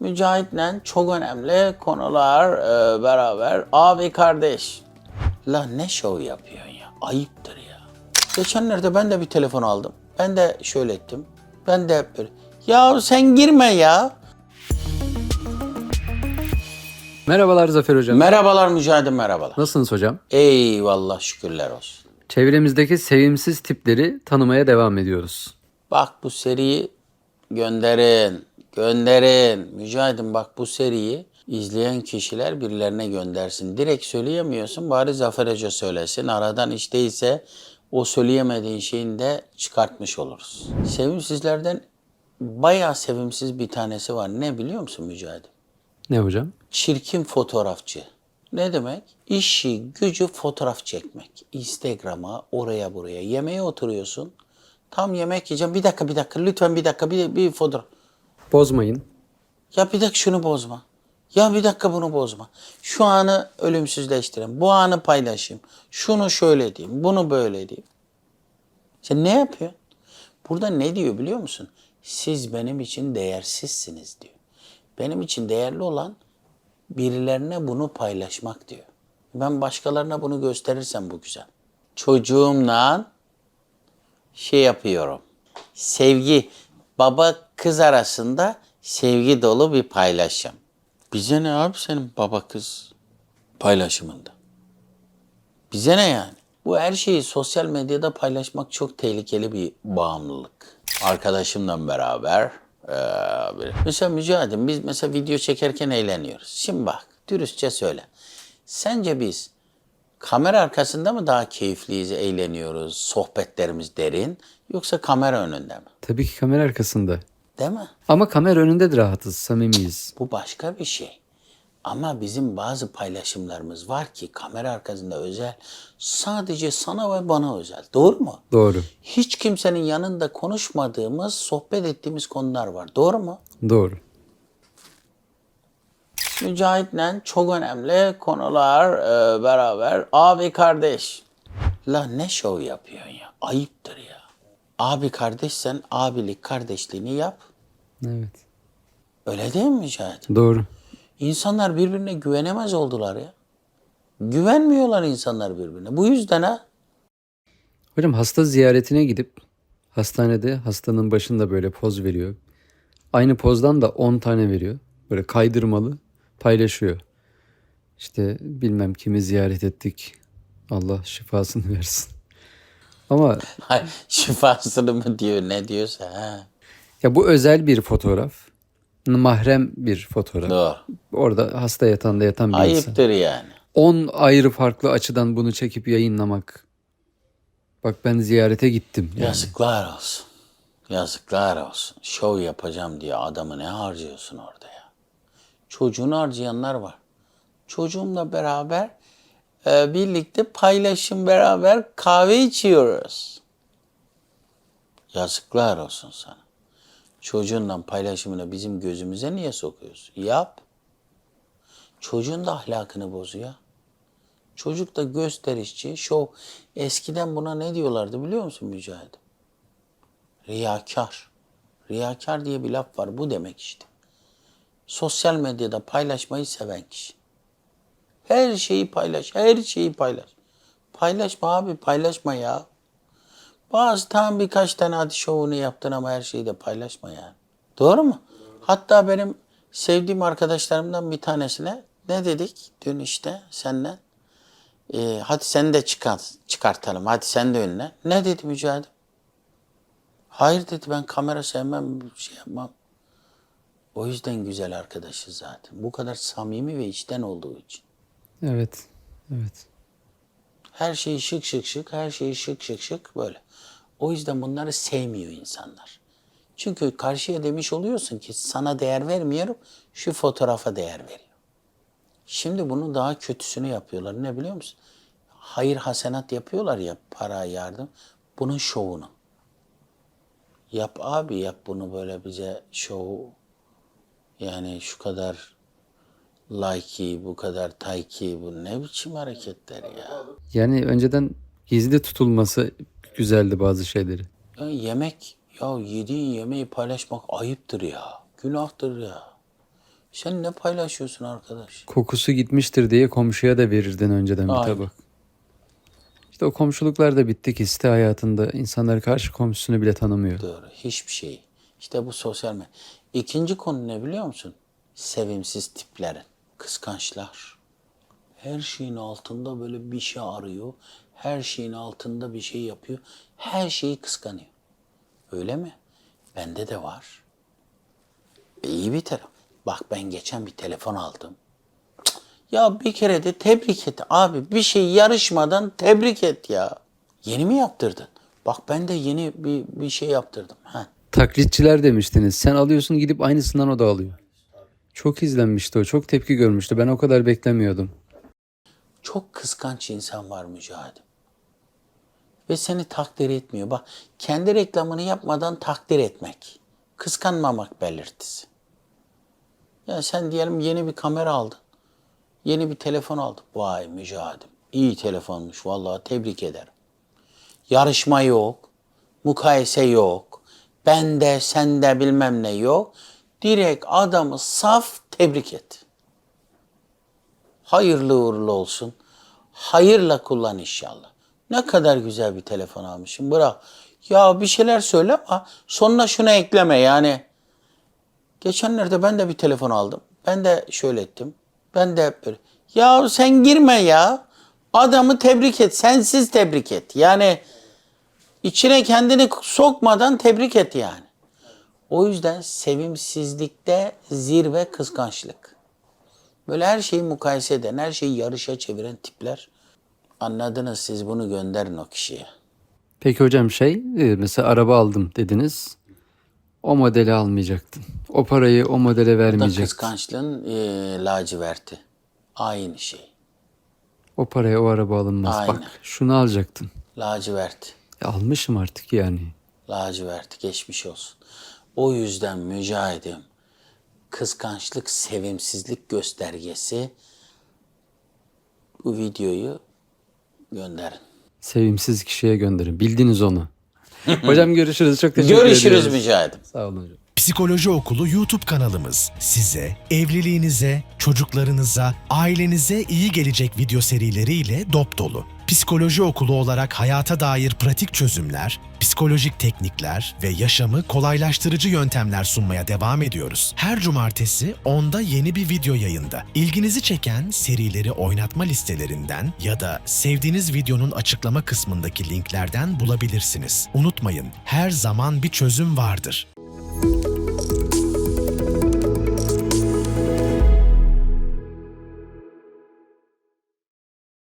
Mücahit'le çok önemli konular e, beraber. Abi kardeş. La ne şov yapıyorsun ya? Ayıptır ya. Geçenlerde ben de bir telefon aldım. Ben de şöyle ettim. Ben de hep böyle. Ya sen girme ya. Merhabalar Zafer Hocam. Merhabalar Mücahit'im merhabalar. Nasılsınız hocam? Eyvallah şükürler olsun. Çevremizdeki sevimsiz tipleri tanımaya devam ediyoruz. Bak bu seriyi gönderin. Gönderin. Mücahit'im bak bu seriyi izleyen kişiler birilerine göndersin. Direkt söyleyemiyorsun bari Zafer Hoca söylesin. Aradan hiç değilse o söyleyemediğin şeyini de çıkartmış oluruz. Sevimsizlerden bayağı sevimsiz bir tanesi var. Ne biliyor musun Mücahit'im? Ne hocam? çirkin fotoğrafçı. Ne demek? İşi, gücü fotoğraf çekmek. Instagram'a, oraya buraya. Yemeğe oturuyorsun. Tam yemek yiyeceğim. Bir dakika, bir dakika. Lütfen bir dakika. Bir, bir fotoğraf. Bozmayın. Ya bir dakika şunu bozma. Ya bir dakika bunu bozma. Şu anı ölümsüzleştirin. Bu anı paylaşayım. Şunu şöyle diyeyim. Bunu böyle diyeyim. Sen ne yapıyorsun? Burada ne diyor biliyor musun? Siz benim için değersizsiniz diyor. Benim için değerli olan birilerine bunu paylaşmak diyor. Ben başkalarına bunu gösterirsem bu güzel. Çocuğumla şey yapıyorum. Sevgi, baba kız arasında sevgi dolu bir paylaşım. Bize ne abi senin baba kız paylaşımında? Bize ne yani? Bu her şeyi sosyal medyada paylaşmak çok tehlikeli bir bağımlılık. Arkadaşımla beraber bir- mesela Mücahit'im biz mesela video çekerken eğleniyoruz. Şimdi bak dürüstçe söyle. Sence biz kamera arkasında mı daha keyifliyiz, eğleniyoruz, sohbetlerimiz derin yoksa kamera önünde mi? Tabii ki kamera arkasında. Değil mi? Ama kamera önünde de rahatız, samimiyiz. Bu başka bir şey. Ama bizim bazı paylaşımlarımız var ki kamera arkasında özel. Sadece sana ve bana özel. Doğru mu? Doğru. Hiç kimsenin yanında konuşmadığımız, sohbet ettiğimiz konular var. Doğru mu? Doğru. Mücahit'le çok önemli konular e, beraber. Abi kardeş. La ne şov yapıyorsun ya? Ayıptır ya. Abi kardeşsen abilik kardeşliğini yap. Evet. Öyle değil mi Mücahit? Doğru. İnsanlar birbirine güvenemez oldular ya. Güvenmiyorlar insanlar birbirine. Bu yüzden ha. Hocam hasta ziyaretine gidip hastanede hastanın başında böyle poz veriyor. Aynı pozdan da 10 tane veriyor. Böyle kaydırmalı paylaşıyor. İşte bilmem kimi ziyaret ettik. Allah şifasını versin. Ama şifasını mı diyor ne diyorsa ha. ya bu özel bir fotoğraf. Mahrem bir fotoğraf. Doğru. Orada hasta yatağında yatan bir insan. Ayıptır yani. 10 ayrı farklı açıdan bunu çekip yayınlamak. Bak ben ziyarete gittim. Yani. Yazıklar olsun. Yazıklar olsun. Şov yapacağım diye adamı ne harcıyorsun orada ya? Çocuğunu harcayanlar var. Çocuğumla beraber e, birlikte paylaşım beraber kahve içiyoruz. Yazıklar olsun sana. Çocuğunla paylaşımını bizim gözümüze niye sokuyorsun? Yap. Çocuğun da ahlakını bozuyor. Çocuk da gösterişçi, şov. Eskiden buna ne diyorlardı biliyor musun Mücahit? Riyakar. Riyakar diye bir laf var. Bu demek işte. Sosyal medyada paylaşmayı seven kişi. Her şeyi paylaş, her şeyi paylaş. Paylaşma abi, paylaşma ya. Bazı tam birkaç tane hadi şovunu yaptın ama her şeyi de paylaşma yani. Doğru mu? Hatta benim sevdiğim arkadaşlarımdan bir tanesine ne dedik dün işte seninle? Ee, hadi sen de çıkart, çıkartalım. Hadi sen de önüne. Ne dedi Mücahit? Hayır dedi ben kamera sevmem, şey yapmam. O yüzden güzel arkadaşız zaten. Bu kadar samimi ve içten olduğu için. Evet. Evet. Her şeyi şık şık şık, her şeyi şık şık şık böyle. O yüzden bunları sevmiyor insanlar. Çünkü karşıya demiş oluyorsun ki sana değer vermiyorum, şu fotoğrafa değer veriyor. Şimdi bunu daha kötüsünü yapıyorlar. Ne biliyor musun? Hayır hasenat yapıyorlar ya, para, yardım. Bunun şovunu. Yap abi yap bunu böyle bize şov. Yani şu kadar like'i, bu kadar tayki, bu ne biçim hareketler ya. Yani önceden gizli tutulması güzeldi bazı şeyleri. Ya yemek, ya yediğin yemeği paylaşmak ayıptır ya. Günahtır ya. Sen ne paylaşıyorsun arkadaş? Kokusu gitmiştir diye komşuya da verirdin önceden bir Aynen. tabak. İşte o komşuluklar da bitti ki site hayatında insanlar karşı komşusunu bile tanımıyor. Doğru. Hiçbir şey. İşte bu sosyal medya. İkinci konu ne biliyor musun? Sevimsiz tiplerin. Kıskançlar. Her şeyin altında böyle bir şey arıyor. Her şeyin altında bir şey yapıyor. Her şeyi kıskanıyor. Öyle mi? Bende de var. İyi bir taraf. Bak ben geçen bir telefon aldım. Ya bir kere de tebrik et abi. Bir şey yarışmadan tebrik et ya. Yeni mi yaptırdın? Bak ben de yeni bir, bir şey yaptırdım. Ha. Taklitçiler demiştiniz. Sen alıyorsun gidip aynısından o da alıyor. Çok izlenmişti o. Çok tepki görmüştü. Ben o kadar beklemiyordum. Çok kıskanç insan var Mücahidim. Ve seni takdir etmiyor. Bak kendi reklamını yapmadan takdir etmek. Kıskanmamak belirtisi. Ya sen diyelim yeni bir kamera aldın. Yeni bir telefon aldın. Vay Mücahidim. İyi telefonmuş vallahi tebrik ederim. Yarışma yok. Mukayese yok. Bende sende bilmem ne yok. Direkt adamı saf tebrik et. Hayırlı uğurlu olsun. Hayırla kullan inşallah. Ne kadar güzel bir telefon almışım. Bırak. Ya bir şeyler söyle ama sonuna şunu ekleme yani. Geçenlerde ben de bir telefon aldım. Ben de şöyle ettim. Ben de hep böyle. Ya sen girme ya. Adamı tebrik et. Sensiz tebrik et. Yani içine kendini sokmadan tebrik et yani. O yüzden sevimsizlikte zirve kıskançlık. Böyle her şeyi mukayese eden, her şeyi yarışa çeviren tipler. Anladınız siz bunu gönderin o kişiye. Peki hocam şey e, mesela araba aldım dediniz. O modeli almayacaktın. O parayı o modele Bu da vermeyecektin. kıskançlığın e, laciverti. Aynı şey. O paraya o araba alınmaz. Aynen. Bak şunu alacaktın. Lacivert. E, almışım artık yani. Lacivert. Geçmiş olsun. O yüzden mücahidim kıskançlık, sevimsizlik göstergesi bu videoyu gönderin. Sevimsiz kişiye gönderin. Bildiniz onu. hocam görüşürüz. Çok teşekkür Görüşürüz ediyoruz. mücahidim. Sağ olun hocam. Psikoloji Okulu YouTube kanalımız size evliliğinize, çocuklarınıza, ailenize iyi gelecek video serileriyle dop dolu. Psikoloji Okulu olarak hayata dair pratik çözümler, psikolojik teknikler ve yaşamı kolaylaştırıcı yöntemler sunmaya devam ediyoruz. Her cumartesi 10'da yeni bir video yayında. İlginizi çeken serileri oynatma listelerinden ya da sevdiğiniz videonun açıklama kısmındaki linklerden bulabilirsiniz. Unutmayın, her zaman bir çözüm vardır.